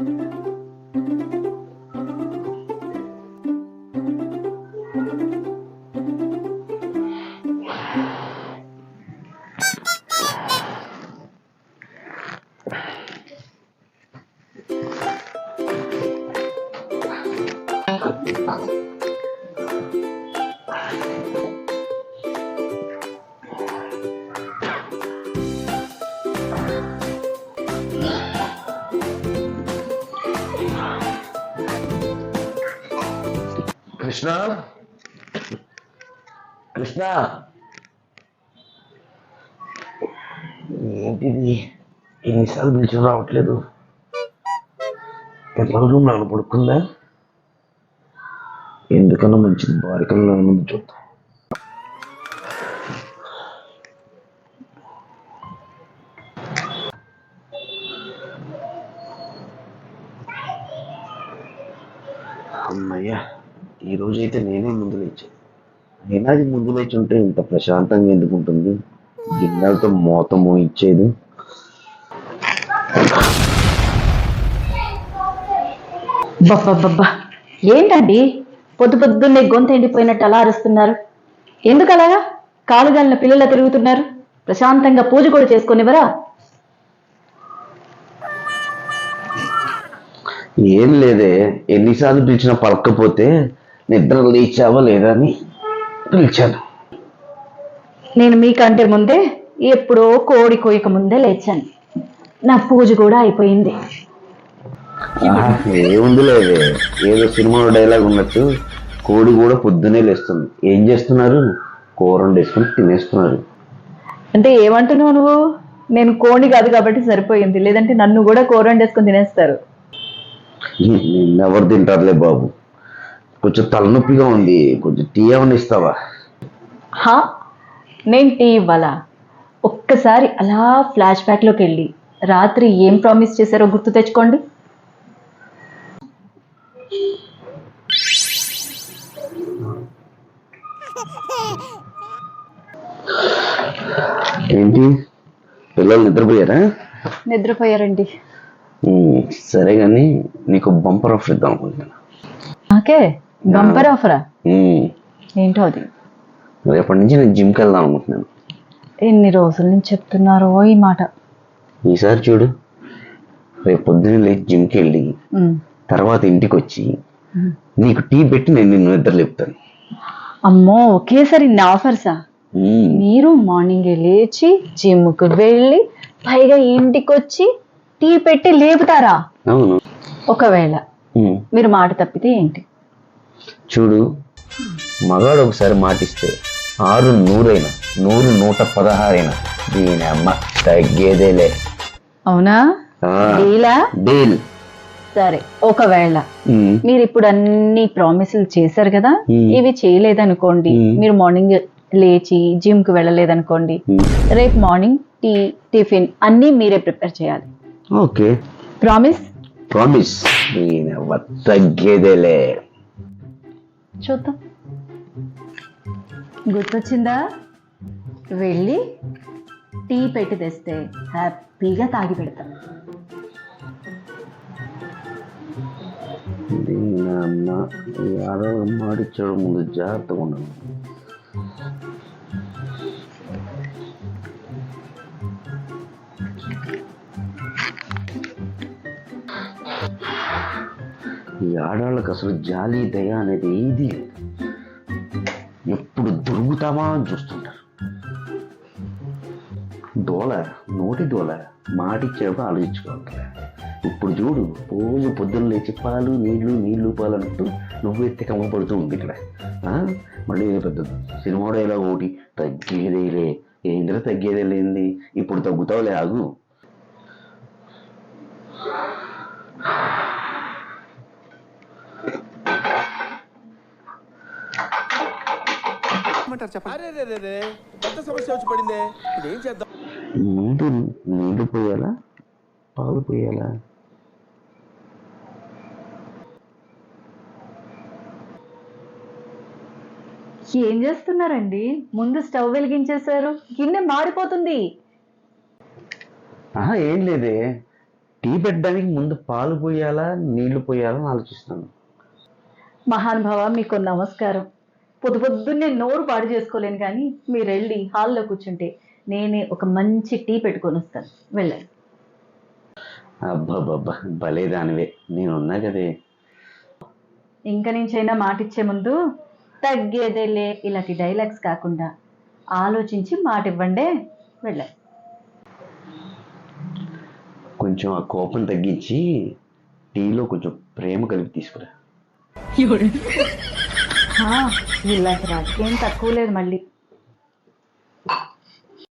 you Krishna? Krishna? ఏంటిది? ఎన్నిసార్లు పిలిచిన రావట్లేదు. ఎట్లా రూమ్ నాన్న పడుకుందా? ఎందుకన్నా మంచిది? బారికల్లో ముందు చూద్దాం. అమ్మయ్యా. ఈ రోజైతే నేనే ముందు లేచాను అయినా అది ముందు లేచి ఉంటే ఇంత ప్రశాంతంగా ఎందుకు ఉంటుంది? గిన్నెలతో మోత మోయించేది బబ్బబ్బబ్బా ఏంటండి? పొద్దు పొద్దున్నే గొంతు ఎండిపోయినట్టు అలా అరుస్తున్నారు. ఎందుకు అలాగా కాలుగాలిన పిల్లల తిరుగుతున్నారు. ప్రశాంతంగా పూజ కూడా చేసుకునివరా ఏం లేదే. ఎన్నిసార్లు పిలిచినా పలకపోతే నిద్ర లేచావా లేదా అని పిలిచాను. నేను మీకంటే ముందే ఎప్పుడో కోడి కోయక ముందే లేచాను. నా పూజ కూడా అయిపోయింది. ఏముంది లేదే ఏదో సినిమాలో డైలాగ్ ఉన్నట్టు కోడి కూడా పొద్దునే లేస్తుంది. ఏం చేస్తున్నారు? కూర వండేసుకుని తినేస్తున్నారు. అంటే ఏమంటున్నావు నువ్వు? నేను కోడి కాదు కాబట్టి సరిపోయింది. లేదంటే నన్ను కూడా కూర వండేసుకొని తినేస్తారు. నిన్నెవరు తింటారులే బాబు? కొంచెం తలనొప్పిగా ఉంది. కొంచెం టీ ఏమైనా ఇస్తావా? హా? నేను టీ ఇవ్వాలా? ఒక్కసారి అలా ఫ్లాష్ బ్యాక్లోకి వెళ్ళి రాత్రి ఏం ప్రామిస్ చేశారో గుర్తు తెచ్చుకోండి. ఏంటి? పిల్లలు నిద్రపోయారా? నిద్రపోయారండి. సరే కానీ నీకు బంపర్ ఆఫర్ ఇద్దాం అనుకుంటున్నా. నాకే? బంపర్ ఆఫరా ఏంటో అది? రేపటి నుంచి నేను జిమ్కి వెళ్దాం అనుకుంటున్నాను? ఎన్ని రోజుల నుంచి చెప్తున్నారో ఈ మాట? ఈసారి చూడు. రేపు పొద్దున్న లేచి జిమ్కి వెళ్ళి. తర్వాత ఇంటికి వచ్చి. నీకు టీ పెట్టి నేను నిన్ను నిద్ర లేపుతాను. అమ్మో ఒకేసారి ఇన్ని ఆఫర్సా మీరు మార్నింగ్ లేచి జిమ్కి వెళ్ళి పైగా ఇంటికి వచ్చి టీ పెట్టి లేపుతారా? అవును. ఒకవేళ మీరు మాట తప్పితే ఏంటి? చూడు మగాడు ఒకసారి మాటిస్తే ఆరు నూరైనా నూరు నూట పదహారైనా. దీని అమ్మ తగ్గేదేలే. అవునా? డీలా? డీల్. సరే ఒకవేళ మీరు ఇప్పుడు అన్ని ప్రామిసులు చేశారు కదా. ఇవి చేయలేదనుకోండి. మీరు మార్నింగ్ లేచి జిమ్కి వెళ్ళలేదనుకోండి రేపు మార్నింగ్ టీ టిఫిన్ అన్నీ మీరే ప్రిపేర్ చేయాలి. ఓకే. ప్రామిస్? ప్రామిస్. తగ్గేదేలే. చూద్దాం. గుర్తొచ్చిందా? వెళ్ళి టీ పెట్టి తెస్తే హ్యాపీగా తాగి పెడతాం. అమ్మ ఈ ఆడవాళ్ళు మాడిచ్చడం ముందు జాగ్రత్తగా ఉండాలి ఈ ఆడవాళ్ళకి అసలు జాలి దయ అనేది ఏది లేదు. ఎప్పుడు దొరుకుతామా అని చూస్తుంటారు. దోల నోటి దోల మాటిచ్చేటప్పుడు ఆలోచించుకోవాలి ఇప్పుడు చూడు రోజు పొద్దున్న లేచి పాలు నీళ్ళు నీళ్ళు పాలు అంటూ నువ్వు ఎత్తి ఉంది ఇక్కడ. మళ్ళీ పెద్ద సినిమా డైలాగ్ ఒకటి తగ్గేదేలే ఏంద్ర తగ్గేదే లేనిది ఇప్పుడు తగ్గుతావులే ఆగు. ఏమంటారు చెప్పండి? అరే రే రే రే పెద్ద సమస్య వచ్చి పడిందే. ఇప్పుడు ఏం చేద్దాం? పోయాలా? పాలు పోయాలా? ఏం చేస్తున్నారండి? ముందు స్టవ్ వెలిగించేశారు. గిన్నె మాడిపోతుంది. ఆహా ఏం లేదే. టీ పెట్టడానికి ముందు పాలు పోయాలా నీళ్ళు పోయాలా అని ఆలోచిస్తున్నాను. మహానుభావ మీకు నమస్కారం. పొద్దు పొద్దున్నే నోరు పాడు చేసుకోలేను కానీ మీరు వెళ్ళి హాల్లో కూర్చుంటే నేనే ఒక మంచి టీ పెట్టుకొని వస్తాను. వెళ్ళండి. అబ్బాబ్బా భలే దానివే. నేను ఉన్నా కదే. ఇంకా నుంచైనా మాట ఇచ్చే ముందు తగ్గేదేలే ఇలాంటి డైలాగ్స్ కాకుండా ఆలోచించి మాట ఇవ్వండి వెళ్ళండి. కొంచెం ఆ కోపం తగ్గించి టీలో కొంచెం ప్రేమ కలిపి తీసుకురా. ఆ, ఇలాంటి రాజకీయం తక్కువ లేదు మళ్ళీ.